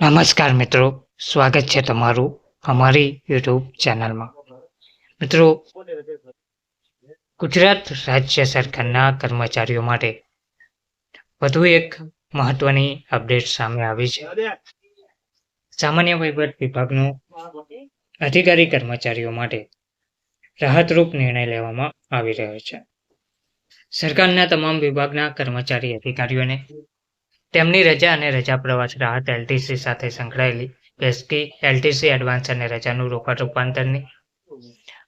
નમસ્કાર મિત્રો, સ્વાગત છે તમારું અમારી યુટ્યુબ ચેનલમાં. મિત્રો, ગુજરાત રાજ્ય સરકારના કર્મચારીઓ માટે વધુ એક મહત્વની અપડેટ સામે આવી છે. સામાન્ય વહીવટ વિભાગનો અધિકારી કર્મચારીઓ માટે રાહતરૂપ નિર્ણય લેવામાં આવી રહ્યો છે. સરકારના તમામ વિભાગના કર્મચારી અધિકારીઓને તેમની રજા અને રજા પ્રવાસ રાહત એલટીસી સાથે સંકળાયેલી પેસ્કી એલટીસી એડવાન્સ અને રજાનું રોકડ રૂપાંતરની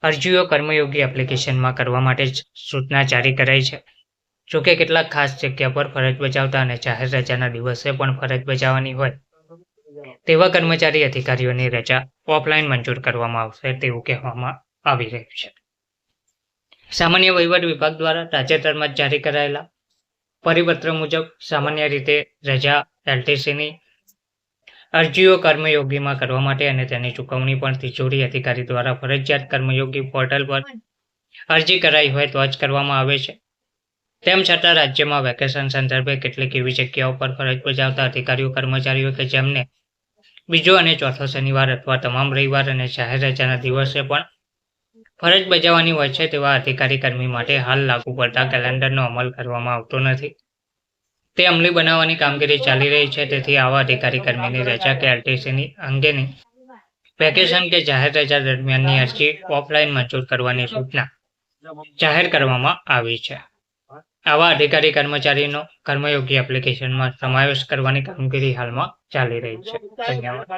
અરજીઓ કર્મયોગી એપ્લિકેશનમાં કરવા માટે સૂચના જારી કરાઈ છે. જોકે કેટલાક ખાસ જગ્યા પર ફરજ બજાવતા અને જાહેર રજાના દિવસે પણ ફરજ બજાવવાની હોય. તેવા કર્મચારી અધિકારીઓની રજા ઓફલાઈન મંજૂર કરવામાં આવશે તેવું કહેવામાં આવી રહ્યું છે. સામાન્ય વહીવટ વિભાગ દ્વારા તાજેતરમાં જ જારી કરાયેલા પરિપત્ર મુજબ સામાન્ય રીતે રજા, એલટીસીની અરજીઓ કર્મયોગીમાં કરવા માટે અને તેની ચૂકવણી પણ તિજોરી અધિકારી દ્વારા ફરજિયાત કર્મયોગી પોર્ટલ પર અરજી કરાઈ હોય તો જ કરવામાં આવે છે. તેમ છતાં રાજ્યમાં વેકેશન સંદર્ભે કેટલીક એવી જગ્યાઓ પર ફરજ બજાવતા અધિકારીઓ, કર્મચારીઓ કે જેમને બીજો અને ચોથો શનિવાર અથવા તમામ રવિવાર અને જાહેર રજાના દિવસે પણ ફરજ બજાવવાની હોય છે તેવા અધિકારી કર્મી માટે હાલ લાગુ પડતા કેલેન્ડરનો અમલ કરવામાં આવતો નથી. તે અમલી બનાવવાની કામગીરી ચાલી રહી છે, તેથી આવા અધિકારી કર્મીની રજા કે આરટીસીની અંગેની વેકેશન કે જાહેર રજા દરમિયાનની અરજી ઓફલાઈન મંજૂર કરવાની સૂચના જાહેર કરવામાં આવી છે. આવા અધિકારી કર્મચારીનો કર્મયોગી એપ્લિકેશનમાં સમાવેશ કરવાની કામગીરી હાલમાં ચાલી રહી છે. ધન્યવાદ.